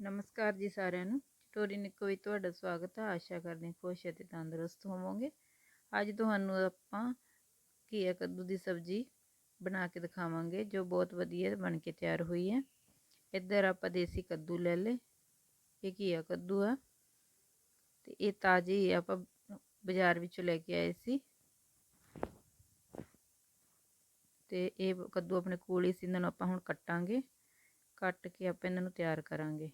ਨਮਸਕਾਰ ਜੀ ਸਾਰਿਆਂ ਨੂੰ। ਚਟੋਰੀ ਨਿੱਕੋ ਵਿੱਚ ਤੁਹਾਡਾ ਸਵਾਗਤ ਹੈ। ਆਸ਼ਾ ਕਰਦੇ ਹਾਂ ਖੁਸ਼ ਅਤੇ ਤੰਦਰੁਸਤ ਹੋਵੋਗੇ। ਅੱਜ ਤੁਹਾਨੂੰ ਆਪਾਂ ਘੀਆ ਕੱਦੂ ਦੀ ਸਬਜ਼ੀ ਬਣਾ ਕੇ ਦਿਖਾਵਾਂਗੇ, ਜੋ ਬਹੁਤ ਵਧੀਆ ਬਣ ਕੇ ਤਿਆਰ ਹੋਈ ਹੈ। ਇੱਧਰ ਆਪਾਂ ਦੇਸੀ ਕੱਦੂ ਲੈ ਲੇ ਇਹ ਘੀਆ ਕੱਦੂ ਆ। ਤੇ ਇਹ ਤਾਜ਼ੀ ਆਪਾਂ ਬਾਜ਼ਾਰ ਵਿੱਚੋਂ ਲੈ ਕੇ ਆਏ ਸੀ। ਤੇ ਇਹ ਕੱਦੂ ਆਪਣੇ ਕੋਲ ਹੀ ਸੀ। ਇਹਨਾਂ ਨੂੰ ਆਪਾਂ ਹੁਣ ਕੱਟਾਂਗੇ। ਕੱਟ ਕੇ ਆਪਾਂ ਇਹਨਾਂ ਨੂੰ ਤਿਆਰ ਕਰਾਂਗੇ।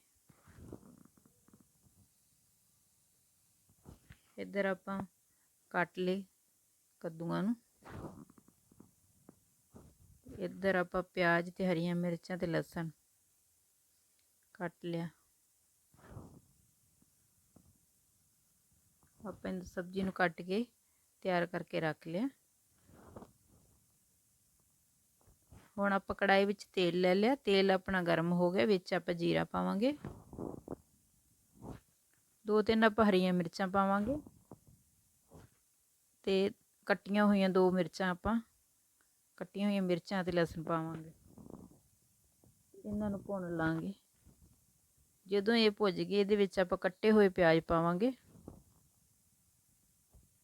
ਇੱਧਰ ਆਪਾਂ ਕੱਟ ਲਏ ਕੱਦੂਆਂ ਨੂੰ। ਇੱਧਰ ਆਪਾਂ ਪਿਆਜ਼ ਤੇ ਹਰੀਆਂ ਮਿਰਚਾਂ ਤੇ ਲਸਣ ਕੱਟ ਲਿਆ। ਆਪਾਂ ਇਹ ਸਬਜ਼ੀ ਨੂੰ ਕੱਟ ਕੇ ਤਿਆਰ ਕਰਕੇ ਰੱਖ ਲਿਆ। ਹੁਣ ਆਪਾਂ ਕੜਾਈ ਵਿੱਚ ਤੇਲ ਲੈ ਲਿਆ। ਤੇਲ ਆਪਣਾ ਗਰਮ ਹੋ ਗਿਆ, ਵਿੱਚ ਆਪਾਂ ਜੀਰਾ ਪਾਵਾਂਗੇ। ਦੋ ਤਿੰਨ ਆਪਾਂ ਹਰੀਆਂ ਮਿਰਚਾਂ ਪਾਵਾਂਗੇ। ਤੇ ਕੱਟੀਆਂ ਹੋਈਆਂ ਦੋ ਮਿਰਚਾਂ ਆਪਾਂ, ਕੱਟੀਆਂ ਹੋਈਆਂ ਮਿਰਚਾਂ ਤੇ ਲਸਣ ਪਾਵਾਂਗੇ। ਇਹਨਾਂ ਨੂੰ ਭੁੰਨ ਲਾਂਗੇ। ਜਦੋਂ ਇਹ ਭੁੱਜ ਗਏ, ਇਹਦੇ ਵਿੱਚ ਆਪਾਂ ਕੱਟੇ ਹੋਏ ਪਿਆਜ਼ ਪਾਵਾਂਗੇ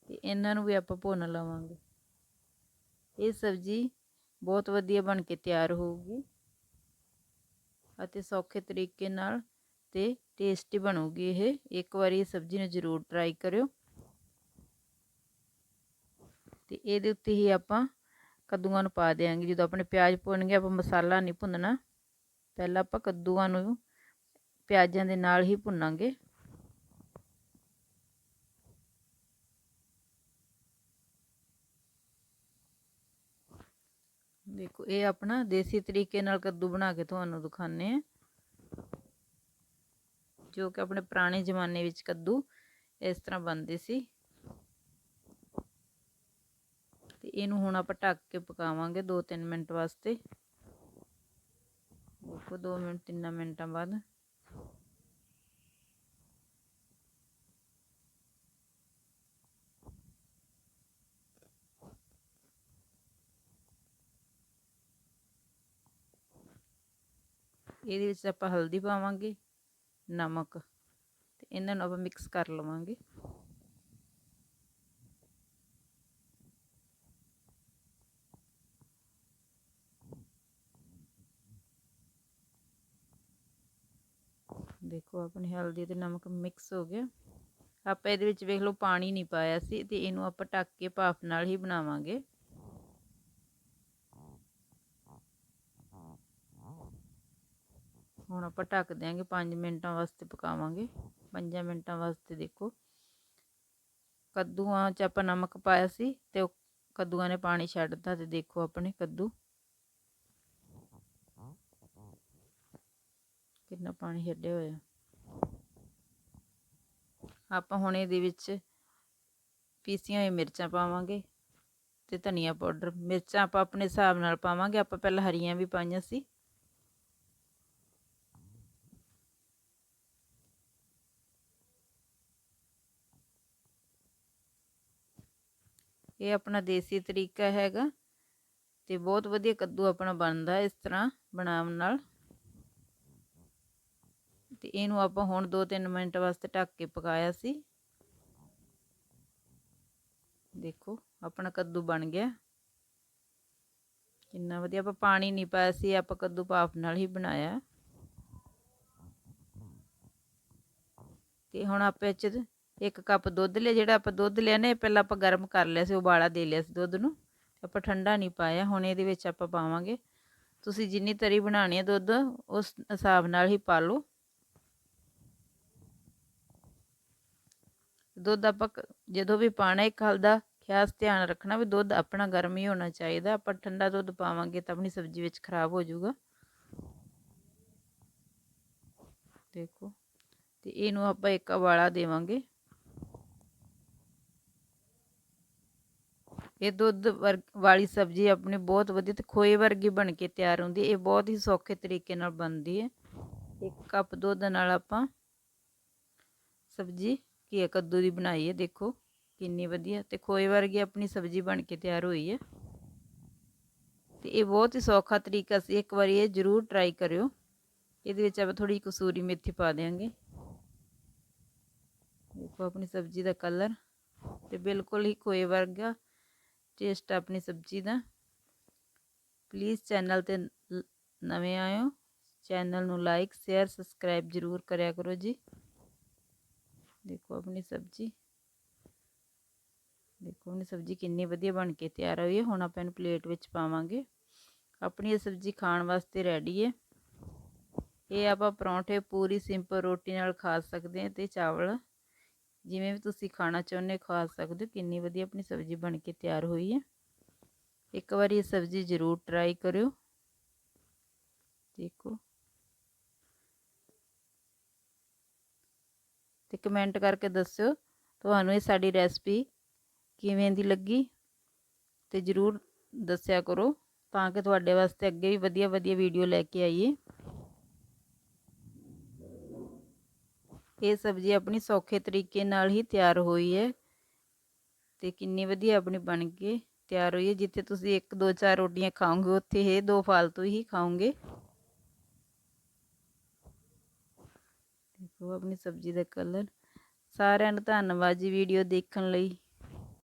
ਤੇ ਇਹਨਾਂ ਨੂੰ ਵੀ ਆਪਾਂ ਭੁੰਨ ਲਵਾਂਗੇ। ਇਹ ਸਬਜ਼ੀ ਬਹੁਤ ਵਧੀਆ ਬਣ ਕੇ ਤਿਆਰ ਹੋਊਗੀ ਅਤੇ ਸੌਖੇ ਤਰੀਕੇ ਨਾਲ ਤੇ ਟੇਸਟੀ ਬਣੂਗੀ ਇਹ। ਇੱਕ ਵਾਰੀ ਇਹ ਸਬਜ਼ੀ ਨੂੰ ਜ਼ਰੂਰ ਟਰਾਈ ਕਰਿਓ। ਤੇ ਇਹਦੇ ਉੱਤੇ ਹੀ ਆਪਾਂ ਕੱਦੂਆਂ ਨੂੰ ਪਾ ਦੇਾਂਗੇ ਜਦੋਂ ਆਪਣੇ ਪਿਆਜ਼ ਭੁੰਨਗੇ ਆਪਾਂ ਮਸਾਲਾ ਨਹੀਂ ਭੁੰਨਣਾ। ਪਹਿਲਾਂ ਆਪਾਂ ਕੱਦੂਆਂ ਨੂੰ ਪਿਆਜ਼ਾਂ ਦੇ ਨਾਲ ਹੀ ਭੁੰਨਾਂਗੇ। ਦੇਖੋ, ਇਹ ਆਪਣਾ ਦੇਸੀ ਤਰੀਕੇ ਨਾਲ ਕੱਦੂ ਬਣਾ ਕੇ ਤੁਹਾਨੂੰ ਦਿਖਾਣੇ ਆ ਜੋ ਕਿ ਆਪਣੇ ਪੁਰਾਣੇ ਜ਼ਮਾਨੇ ਵਿੱਚ ਕੱਦੂ ਇਸ ਤਰ੍ਹਾਂ ਬਣਦੇ ਸੀ। ਤੇ ਇਹਨੂੰ ਹੁਣ ਆਪਾਂ ਢੱਕ ਕੇ ਪਕਾਵਾਂਗੇ 2-3 ਮਿੰਟ ਵਾਸਤੇ ਦੇਖੋ 2 ਮਿੰਟ 3 ਮਿੰਟਾਂ ਬਾਅਦ ਇਹਦੇ ਵਿੱਚ ਆਪਾਂ ਹਲਦੀ ਪਾਵਾਂਗੇ ਨਮਕ ਤੇ ਇਹਨਾਂ ਨੂੰ ਆਪਾਂ ਮਿਕਸ ਕਰ ਲਵਾਂਗੇ ਦੇਖੋ, ਆਪਣੀ ਹਲਦੀ ਤੇ ਨਮਕ ਮਿਕਸ ਹੋ ਗਿਆ। ਆਪਾਂ ਇਹਦੇ ਵਿੱਚ ਵੇਖ ਲਓ, ਪਾਣੀ ਨਹੀਂ ਪਾਇਆ ਸੀ ਤੇ ਇਹਨੂੰ ਆਪਾਂ ਢੱਕ ਕੇ ਭਾਫ ਨਾਲ ਹੀ ਬਣਾਵਾਂਗੇ। ਹੁਣ ਆਪਾਂ ਢੱਕ ਦਿਆਂਗੇ 5 ਮਿੰਟਾਂ ਵਾਸਤੇ ਪਕਾਵਾਂਗੇ। 5 ਮਿੰਟਾਂ ਵਾਸਤੇ ਦੇਖੋ। ਕੱਦੂਆਂ 'ਚ ਆਪਾਂ ਨਮਕ ਪਾਇਆ ਸੀ ਤੇ ਉਹ ਕੱਦੂਆਂ ਨੇ ਪਾਣੀ ਛੱਡਤਾ ਤੇ ਦੇਖੋ ਆਪਣੇ ਕੱਦੂ। ਕਿੰਨਾ ਪਾਣੀ ਛੱਡਿਆ ਹੋਇਆ। ਆਪਾਂ ਹੁਣ ਇਹਦੇ ਵਿੱਚ ਪੀਸੀਆਂ ਹੋਈਆਂ ਮਿਰਚਾਂ ਪਾਵਾਂਗੇ ਤੇ ਧਨੀਆ ਪਾਊਡਰ। ਮਿਰਚਾਂ ਆਪਾਂ ਆਪਣੇ ਹਿਸਾਬ ਨਾਲ ਪਾਵਾਂਗੇ। ਆਪਾਂ ਪਹਿਲਾਂ ਹਰੀਆਂ ਵੀ ਪਾਈਆਂ ਸੀ। ਇਹ ਆਪਣਾ ਦੇਸੀ ਤਰੀਕਾ ਹੈਗਾ ਤੇ ਬਹੁਤ ਵਧੀਆ ਕੱਦੂ ਆਪਣਾ ਬਣਦਾ ਇਸ ਤਰ੍ਹਾਂ ਬਣਾਉਣ ਨਾਲ। ਤੇ ਇਹਨੂੰ ਆਪਾਂ ਹੁਣ 2-3 ਮਿੰਟ ਵਾਸਤੇ ਢੱਕ ਕੇ ਪਕਾਇਆ ਸੀ। ਦੇਖੋ, ਆਪਣਾ ਕੱਦੂ ਬਣ ਗਿਆ। ਕਿੰਨਾ ਵਧੀਆ, ਆਪਾਂ ਪਾਣੀ ਨਹੀਂ ਪਾਇਆ ਸੀ, ਆਪਾਂ ਕੱਦੂ ਪਾਪ ਨਾਲ ਹੀ ਬਣਾਇਆ। ਤੇ ਹੁਣ ਆਪੇ ਚ ਇੱਕ ਕੱਪ ਦੁੱਧ ਲਿਆ, ਜਿਹੜਾ ਆਪਾਂ ਦੁੱਧ ਲਿਆ ਨੇ ਪਹਿਲਾਂ ਆਪਾਂ ਗਰਮ ਕਰ ਲਿਆ ਸੀ, ਉਬਾਲਾ ਦੇ ਲਿਆ ਸੀ ਦੁੱਧ ਨੂੰ। ਆਪਾਂ ਠੰਡਾ ਨਹੀਂ ਪਾਇਆ, ਹੁਣ ਇਹਦੇ ਵਿੱਚ ਆਪਾਂ ਪਾਵਾਂਗੇ। ਤੁਸੀਂ ਜਿੰਨੀ ਤਰੀ ਬਣਾਣੀ ਹੈ ਦੁੱਧ, ਉਸ ਹਿਸਾਬ ਨਾਲ ਹੀ ਪਾ ਲਓ। ਦੁੱਧ ਆਪਾਂ ਜਦੋਂ ਵੀ ਪਾਣਾ ਇੱਕ ਹਲ ਦਾ ਖਿਆਸ ਧਿਆਨ ਰੱਖਣਾ ਵੀ ਦੁੱਧ ਆਪਣਾ ਗਰਮ ਹੀ ਹੋਣਾ ਚਾਹੀਦਾ। ਆਪਾਂ ਠੰਡਾ ਦੁੱਧ ਪਾਵਾਂਗੇ ਤਾਂ ਆਪਣੀ ਸਬਜ਼ੀ ਵਿੱਚ ਖਰਾਬ ਹੋ ਜਾਊਗਾ। ਦੇਖੋ, ਤੇ ਇਹਨੂੰ ਆਪਾਂ ਇੱਕ ਉਬਾਲਾ ਦੇਵਾਂਗੇ। ਇਹ ਦੁੱਧ ਵਾਲੀ ਸਬਜ਼ੀ ਆਪਣੀ ਬਹੁਤ ਵਧੀਆ ਤੇ ਖੋਏ ਵਰਗੀ ਬਣ ਕੇ ਤਿਆਰ ਹੁੰਦੀ ਇਹ ਬਹੁਤ ਹੀ ਸੌਖੇ ਤਰੀਕੇ ਨਾਲ ਬਣਦੀ ਹੈ। ਇੱਕ ਕੱਪ ਦੁੱਧ ਨਾਲ ਆਪਾਂ ਸਬਜ਼ੀ ਘੀਆ ਕੱਦੂ ਦੀ ਬਣਾਈ ਹੈ ਦੇਖੋ ਕਿੰਨੀ ਵਧੀਆ ਤੇ ਖੋਏ ਵਰਗੀ ਆਪਣੀ ਸਬਜ਼ੀ ਬਣ ਕੇ ਤਿਆਰ ਹੋਈ ਹੈ ਤੇ ਇਹ ਬਹੁਤ ਹੀ ਸੌਖਾ ਤਰੀਕਾ ਸੀ, ਇੱਕ ਵਾਰੀ ਇਹ ਜ਼ਰੂਰ ਟਰਾਈ ਕਰਿਓ। ਇਹਦੇ ਵਿੱਚ ਆਪਾਂ ਥੋੜੀ ਕਸੂਰੀ ਮੇਥੀ ਪਾ ਦੇਾਂਗੇ ਦੇਖੋ ਆਪਣੀ ਸਬਜ਼ੀ ਦਾ ਕਲਰ ਤੇ ਬਿਲਕੁਲ ਹੀ ਕੋਏ ਵਰਗਾ ਟੇਸਟ ਆਪਣੀ ਸਬਜ਼ੀ ਦਾ। ਪਲੀਜ਼ ਚੈਨਲ ਤੇ ਨਵੇਂ ਆਇਓ। ਚੈਨਲ ਨੂੰ ਲਾਈਕ ਸ਼ੇਅਰ ਸਬਸਕ੍ਰਾਈਬ ਜ਼ਰੂਰ ਕਰਿਆ ਕਰੋ ਜੀ। ਦੇਖੋ ਆਪਣੀ ਸਬਜ਼ੀ। ਦੇਖੋ ਆਪਣੀ ਸਬਜ਼ੀ ਕਿੰਨੀ ਵਧੀਆ ਬਣ ਕੇ ਤਿਆਰ ਹੋਈ ਹੈ। ਹੁਣ ਆਪਾਂ ਇਹਨੂੰ ਪਲੇਟ ਵਿੱਚ ਪਾਵਾਂਗੇ। ਆਪਣੀ ਇਹ ਸਬਜ਼ੀ ਖਾਣ ਵਾਸਤੇ ਰੈਡੀ ਹੈ। ਇਹ ਆਪਾਂ ਪਰੌਂਠੇ ਪੂਰੀ ਸਿੰਪਲ ਰੋਟੀ ਨਾਲ ਖਾ ਸਕਦੇ ਹਾਂ ਤੇ ਚਾਵਲ ਜਿਵੇਂ ਵੀ ਤੁਸੀਂ ਖਾਣਾ ਚਾਹੁੰਦੇ ਖਾ ਸਕਦੇ ਹੋ। ਕਿੰਨੀ ਵਧੀਆ ਆਪਣੀ ਸਬਜ਼ੀ ਬਣ ਕੇ ਤਿਆਰ ਹੋਈ ਹੈ। ਇੱਕ ਵਾਰੀ ਇਹ ਸਬਜ਼ੀ ਜ਼ਰੂਰ ਟਰਾਈ ਕਰਿਓ। ਦੇਖੋ। ਤੇ ਕਮੈਂਟ ਕਰਕੇ ਦੱਸਿਓ ਤੁਹਾਨੂੰ ਇਹ ਸਾਡੀ ਰੈਸਪੀ ਕਿਵੇਂ ਦੀ ਲੱਗੀ ਤੇ ਜਰੂਰ ਦੱਸਿਆ ਕਰੋ ਤਾਂ ਕਿ ਤੁਹਾਡੇ ਵਾਸਤੇ ਅੱਗੇ ਵੀ ਵਧੀਆ ਵਧੀਆ ਵੀਡੀਓ ਲੈ ਕੇ ਆਈਏ। ਇਹ ਸਬਜ਼ੀ ਆਪਣੀ ਸੌਖੇ ਤਰੀਕੇ ਨਾਲ ਹੀ ਤਿਆਰ ਹੋਈ ਹੈ ਤੇ ਕਿੰਨੀ ਵਧੀਆ ਆਪਣੀ ਬਣ ਕੇ ਤਿਆਰ ਹੋਈ ਹੈ। ਜਿੱਥੇ ਤੁਸੀਂ ਇੱਕ ਦੋ ਚਾਰ ਰੋਟੀਆਂ ਖਾਓਗੇ, ਉੱਥੇ ਇਹ ਦੋ ਫਾਲਤੂ ਹੀ ਖਾਓਗੇ। ਦੇਖੋ ਆਪਣੀ ਸਬਜ਼ੀ ਦਾ ਕਲਰ ਸਾਰਿਆਂ ਨੂੰ ਧੰਨਵਾਦ ਜੀ ਵੀਡੀਓ ਦੇਖਣ ਲਈ।